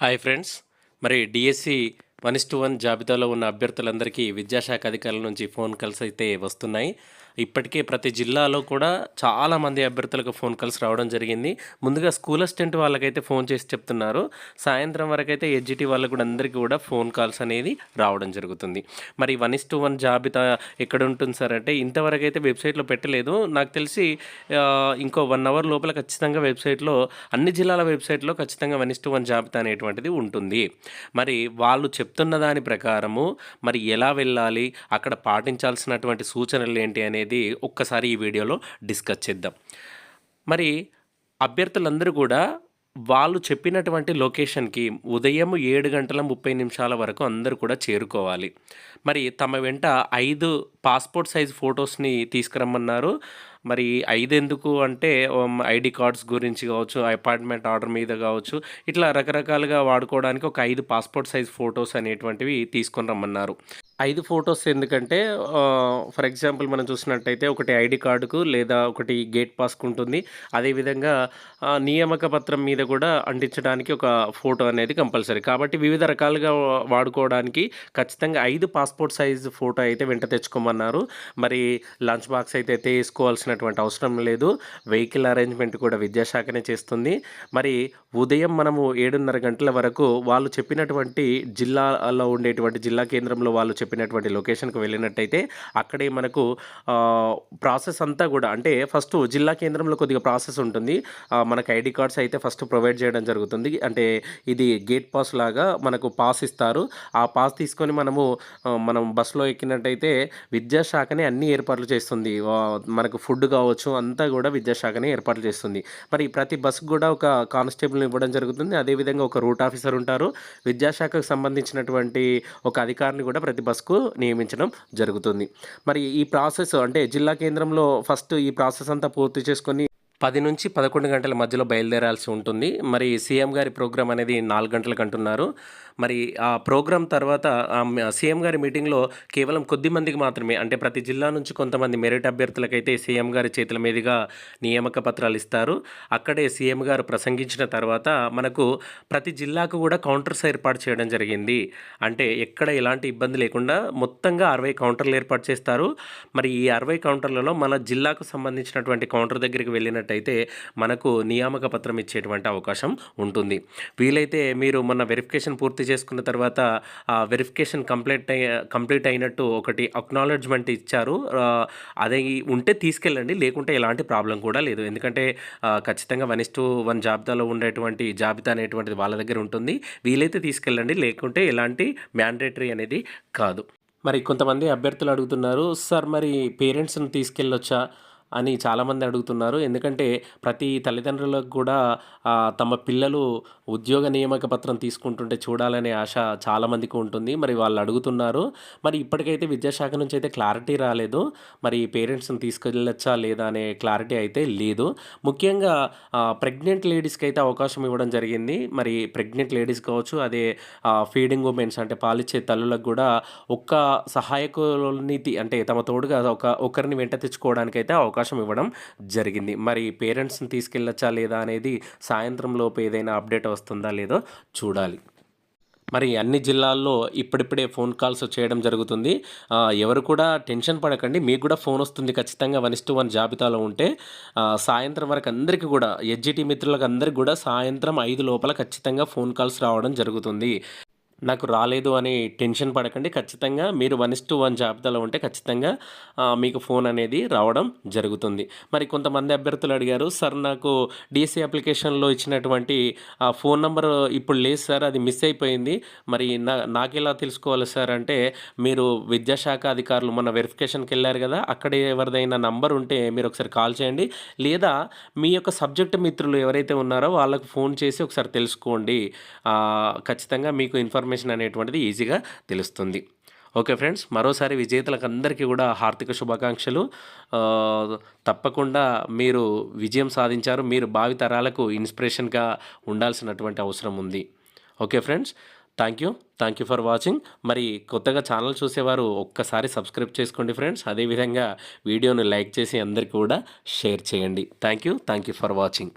Hi friends. మరి DSC one is to one జాబితాలో ఉన్న అభ్యర్థులందరికీ విద్యాశాఖ అధికారుల నుంచి ఫోన్ కాల్స్ అయితే వస్తున్నాయి. ఇప్పటికే ప్రతి జిల్లాలో కూడా చాలామంది అభ్యర్థులకు ఫోన్ కాల్స్ రావడం జరిగింది. ముందుగా స్కూల్ అసిస్టెంట్ వాళ్ళకైతే ఫోన్ చేసి చెప్తున్నారు. సాయంత్రం వరకు అయితే ఎడ్జిటి వాళ్ళకు కూడా అందరికీ కూడా ఫోన్ కాల్స్ అనేది రావడం జరుగుతుంది. మరి వన్ ఇస్ టు వన్ జాబితా ఎక్కడ ఉంటుంది సార్ అంటే ఇంతవరకు అయితే వెబ్సైట్లో పెట్టలేదు. నాకు తెలిసి ఇంకో వన్ అవర్ లోపల ఖచ్చితంగా వెబ్సైట్లో అన్ని జిల్లాల వెబ్సైట్లో ఖచ్చితంగా వన్ ఇస్ టు వన్ జాబితా అనేటువంటిది ఉంటుంది. మరి వాళ్ళు చెప్తున్న దాని ప్రకారము మరి ఎలా వెళ్ళాలి అక్కడ పాటించాల్సినటువంటి సూచనలు ఏంటి అనేది ఒక్కసారి ఈ వీడియోలో డిస్కస్ చేద్దాం. మరి అభ్యర్థులందరూ కూడా వాళ్ళు చెప్పినటువంటి లొకేషన్కి ఉదయం ఏడు గంటల ముప్పై నిమిషాల వరకు అందరూ కూడా చేరుకోవాలి. మరి తమ వెంట ఐదు పాస్పోర్ట్ సైజ్ ఫొటోస్ని తీసుకురమ్మన్నారు. మరి ఐదు ఎందుకు అంటే ఐడి కార్డ్స్ గురించి కావచ్చు అపార్ట్మెంట్ ఆర్డర్ మీద కావచ్చు ఇట్లా రకరకాలుగా వాడుకోవడానికి ఒక ఐదు పాస్పోర్ట్ సైజ్ ఫొటోస్ అనేటువంటివి తీసుకొని రమ్మన్నారు. ఐదు ఫొటోస్ ఎందుకంటే ఫర్ ఎగ్జాంపుల్ మనం చూసినట్టయితే ఒకటి ఐడి కార్డుకు లేదా ఒకటి గేట్ పాస్కు ఉంటుంది అదేవిధంగా నియామక పత్రం మీద కూడా అంటించడానికి ఒక ఫోటో అనేది కంపల్సరీ. కాబట్టి వివిధ రకాలుగా వాడుకోవడానికి ఖచ్చితంగా ఐదు పాస్పోర్ట్ సైజ్ ఫోటో అయితే వెంట తెచ్చుకోమన్నారు. మరి లంచ్ బాక్స్ అయితే తీసుకోవాల్సినటువంటి అవసరం లేదు. వెహికల్ అరేంజ్మెంట్ కూడా విద్యాశాఖనే చేస్తుంది. మరి ఉదయం మనము ఏడున్నర గంటల వరకు వాళ్ళు చెప్పినటువంటి జిల్లాలో ఉండేటువంటి జిల్లా కేంద్రంలో వాళ్ళు చెప్పినటువంటి లొకేషన్కి వెళ్ళినట్టయితే అక్కడే మనకు ప్రాసెస్ అంతా కూడా అంటే ఫస్ట్ జిల్లా కేంద్రంలో కొద్దిగా ప్రాసెస్ ఉంటుంది. మనకు ఐడి కార్డ్స్ అయితే ఫస్ట్ ప్రొవైడ్ చేయడం జరుగుతుంది. అంటే ఇది గేట్ పాస్ లాగా మనకు పాస్ ఇస్తారు. ఆ పాస్ తీసుకొని మనము మనం బస్సులో ఎక్కినట్టయితే విద్యాశాఖనే అన్ని ఏర్పాట్లు చేస్తుంది. మనకు ఫుడ్ కావచ్చు అంతా కూడా విద్యాశాఖనే ఏర్పాట్లు చేస్తుంది. మరి ప్రతి బస్సుకు కూడా ఒక కానిస్టేబుల్ని ఇవ్వడం జరుగుతుంది. అదేవిధంగా ఒక రూట్ ఆఫీసర్ ఉంటారు. విద్యాశాఖకు సంబంధించినటువంటి ఒక అధికారిని కూడా ప్రతి బస్సు మెంబర్స్కు నియమించడం జరుగుతుంది. మరి ఈ ప్రాసెస్ అంటే జిల్లా కేంద్రంలో ఫస్ట్ ఈ ప్రాసెస్ అంతా పూర్తి చేసుకొని పది నుంచి పదకొండు గంటల మధ్యలో బయలుదేరాల్సి ఉంటుంది. మరి సీఎం గారి ప్రోగ్రాం అనేది నాలుగు గంటలకు అంటున్నారు. మరి ఆ ప్రోగ్రాం తర్వాత సీఎం గారి మీటింగ్లో కేవలం కొద్ది మందికి మాత్రమే అంటే ప్రతి జిల్లా నుంచి కొంతమంది మెరిట్ అభ్యర్థులకైతే సీఎం గారి చేతుల మీదుగా నియామక పత్రాలు ఇస్తారు. అక్కడే సీఎం గారు ప్రసంగించిన తర్వాత మనకు ప్రతి జిల్లాకు కూడా కౌంటర్స్ ఏర్పాటు చేయడం జరిగింది. అంటే ఎక్కడ ఎలాంటి ఇబ్బంది లేకుండా మొత్తంగా అరవై కౌంటర్లు ఏర్పాటు చేస్తారు. మరి ఈ అరవై కౌంటర్లలో మన జిల్లాకు సంబంధించినటువంటి కౌంటర్ దగ్గరికి వెళ్ళినట్టు చేసినట్టయితే మనకు నియామక పత్రం ఇచ్చేటువంటి అవకాశం ఉంటుంది. వీలైతే మీరు మొన్న వెరిఫికేషన్ పూర్తి చేసుకున్న తర్వాత ఆ వెరిఫికేషన్ కంప్లీట్ కంప్లీట్ అయినట్టు ఒకటి అక్నాలెడ్జ్మెంట్ ఇచ్చారు. అదే అది ఉంటే తీసుకెళ్ళండి లేకుంటే ఎలాంటి ప్రాబ్లం కూడా లేదు. ఎందుకంటే ఖచ్చితంగా వన్ ఇస్ టు వన్ జాబితాలో ఉండేటువంటి జాబితా అనేటువంటిది వాళ్ళ దగ్గర ఉంటుంది. వీలైతే తీసుకెళ్ళండి లేకుంటే ఎలాంటి మ్యాండేటరీ అనేది కాదు. మరి కొంతమంది అభ్యర్థులు అడుగుతున్నారు సార్ మరి పేరెంట్స్ని తీసుకెళ్ళొచ్చా? అని చాలామంది అడుగుతున్నారు. ఎందుకంటే ప్రతి తల్లిదండ్రులకు కూడా తమ పిల్లలు ఉద్యోగ నియామక పత్రం తీసుకుంటుంటే చూడాలనే ఆశ చాలామందికి ఉంటుంది. మరి వాళ్ళు అడుగుతున్నారు. మరి ఇప్పటికైతే విద్యాశాఖ నుంచి అయితే క్లారిటీ రాలేదు. మరి పేరెంట్స్ని తీసుకెళ్ళొచ్చా లేదా అనే క్లారిటీ అయితే లేదు. ముఖ్యంగా ప్రెగ్నెంట్ లేడీస్కి అయితే అవకాశం ఇవ్వడం జరిగింది. మరి ప్రెగ్నెంట్ లేడీస్ కావచ్చు అదే ఫీడింగ్ ఉమెన్స్ అంటే పాలిచ్చే తల్లులకు కూడా ఒక్క సహాయకుల్ని తీ- అంటే తమ తోడుగా ఒక ఒకరిని వెంట తెచ్చుకోవడానికి అయితే అవకాశం ఇవ్వడం జరిగింది. మరి పేరెంట్స్ని తీసుకెళ్ళొచ్చా లేదా అనేది సాయంత్రం లోపు ఏదైనా అప్డేట్ వస్తుందా లేదో చూడాలి. మరి అన్ని జిల్లాల్లో ఇప్పుడిప్పుడే ఫోన్ కాల్స్ చేయడం జరుగుతుంది. ఎవరు కూడా టెన్షన్ పడకండి. మీకు కూడా ఫోన్ వస్తుంది ఖచ్చితంగా వన్ ఇస్ టు వన్ జాబితాలో ఉంటే. సాయంత్రం వరకు అందరికీ కూడా ఎడ్జిటి మిత్రులకు అందరికీ కూడా సాయంత్రం ఐదు లోపల ఖచ్చితంగా ఫోన్ కాల్స్ రావడం జరుగుతుంది. నాకు రాలేదు అని టెన్షన్ పడకండి. ఖచ్చితంగా మీరు వన్ ఇస్ టు వన్ జాబితాలో ఉంటే ఖచ్చితంగా మీకు ఫోన్ అనేది రావడం జరుగుతుంది. మరి కొంతమంది అభ్యర్థులు అడిగారు సార్ నాకు డిఎస్సి అప్లికేషన్లో ఇచ్చినటువంటి ఆ ఫోన్ నెంబర్ ఇప్పుడు లేదు సార్ అది మిస్ అయిపోయింది. మరి నా నాకు ఎలా తెలుసుకోవాలి సార్? అంటే మీరు విద్యాశాఖ అధికారులు మొన్న వెరిఫికేషన్కి వెళ్ళారు కదా అక్కడ ఎవరిదైనా నంబర్ ఉంటే మీరు ఒకసారి కాల్ చేయండి. లేదా మీ యొక్క సబ్జెక్ట్ మిత్రులు ఎవరైతే ఉన్నారో వాళ్ళకు ఫోన్ చేసి ఒకసారి తెలుసుకోండి. ఖచ్చితంగా మీకు ఇన్ఫర్మేషన్ అనేటువంటిది ఈజీగా తెలుస్తుంది. ఓకే ఫ్రెండ్స్ మరోసారి విజేతలకు అందరికీ కూడా హార్దిక శుభాకాంక్షలు. తప్పకుండా మీరు విజయం సాధించారు మీరు భావితరాలకు ఇన్స్పిరేషన్గా ఉండాల్సినటువంటి అవసరం ఉంది. Okay friends thank you thank you for watching. మరి కొత్తగా ఛానల్ చూసేవారు ఒక్కసారి సబ్స్క్రైబ్ చేసుకోండి ఫ్రెండ్స్. అదేవిధంగా వీడియోను లైక్ చేసి అందరికీ కూడా షేర్ చేయండి. Thank you thank you for watching.